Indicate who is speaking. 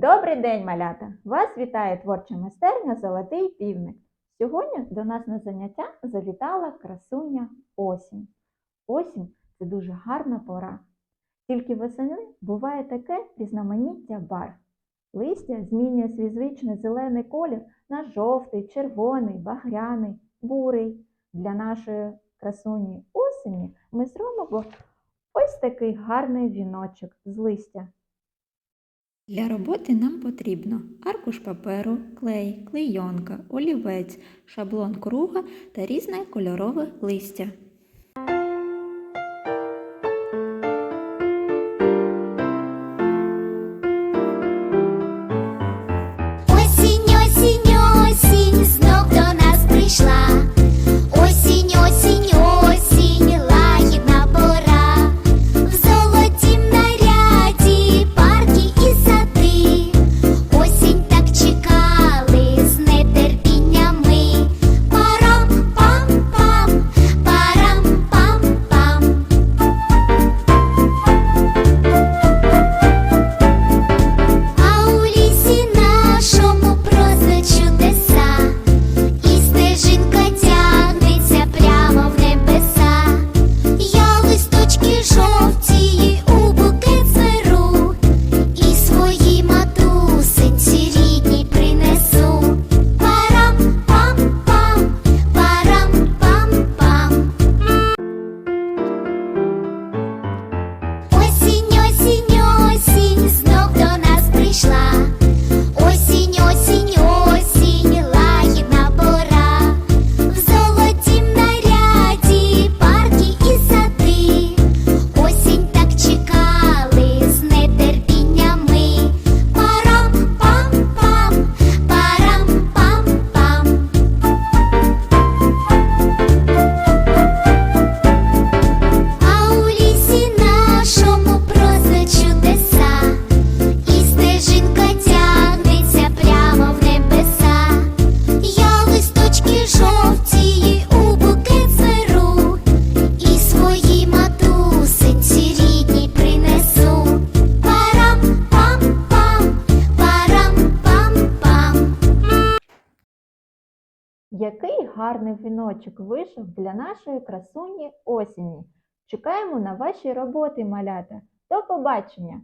Speaker 1: Добрий день, малята! Вас вітає творча майстерня Золотий півник. Сьогодні до нас на заняття завітала красуня осінь. Осінь це дуже гарна пора. Тільки восени буває таке різноманіття барв. Листя змінює свій звичний зелений колір на жовтий, червоний, багряний, бурий. Для нашої красуні осені ми зробимо ось такий гарний віночок з листя. Для роботи нам потрібно аркуш паперу, клей, клейонка, олівець, шаблон круга та різне кольорове листя. Який гарний віночок вийшов для нашої красуні осені. Чекаємо на ваші роботи, малята. До побачення!